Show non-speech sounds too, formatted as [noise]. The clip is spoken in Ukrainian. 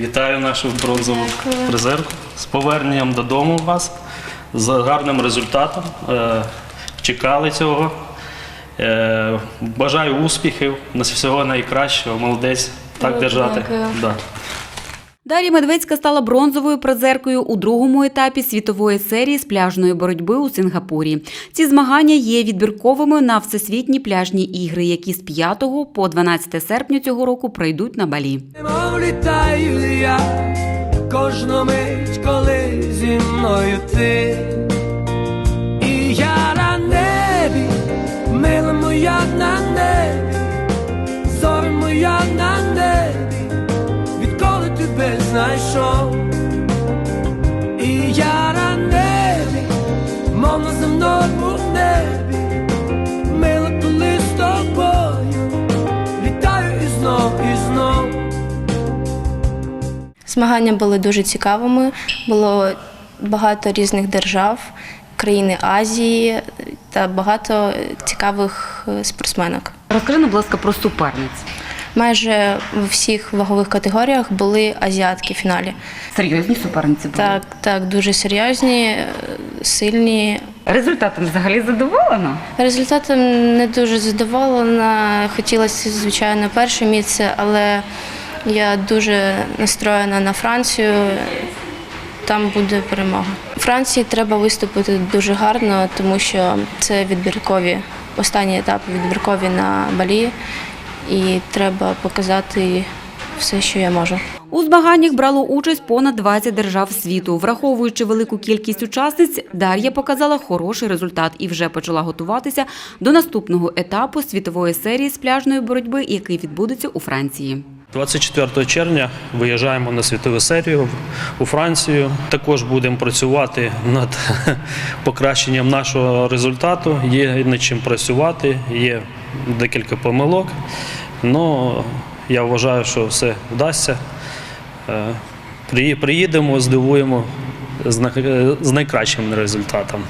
Вітаю нашу бронзову Дякую. призерку з поверненням додому вас з гарним результатом. Е, Чекали цього. Е, Бажаю успіхів, всього найкращого. Молодець. Так держати. дякую. Да. Дар'я Медведська стала бронзовою призеркою у другому етапі світової серії з пляжної боротьби у Сингапурі. Ці змагання є відбірковими на всесвітні пляжні ігри, які з 5 по 12 серпня цього року пройдуть на Балі. Мов літаю я кожну мить, коли зі мною ти. Тебе знайшов. І я на небі, мов на земному небі, мила коли з тобою, літаю і знов, і знов. Змагання були дуже цікавими. Було багато різних держав, країни Азії та багато цікавих е, спортсменок. Розкажи, будь ласка, про суперниць. Майже у всіх вагових категоріях були азіатки в фіналі. Серйозні суперниці були. Так, так, дуже серйозні, сильні. Результатом взагалі задоволена? Результатом не дуже задоволена. Хотілося, звичайно, перше місце, але я дуже настроєна на Францію. Там буде перемога. Франції треба виступити дуже гарно, тому що це відбіркові, останні етапи відбіркові на Балі, і треба показати все, що я можу. У змаганнях брало участь понад 20 держав світу. Враховуючи велику кількість учасниць, Дар'я показала хороший результат і вже почала готуватися до наступного етапу світової серії з пляжної боротьби, який відбудеться у Франції. 24 червня виїжджаємо на світову серію у Францію. Також будемо працювати над [laughs] покращенням нашого результату. Є над чим працювати, є декілька помилок. але я вважаю, що все вдасться. Е, Приїдемо, здивуємо з з найкращим результатом.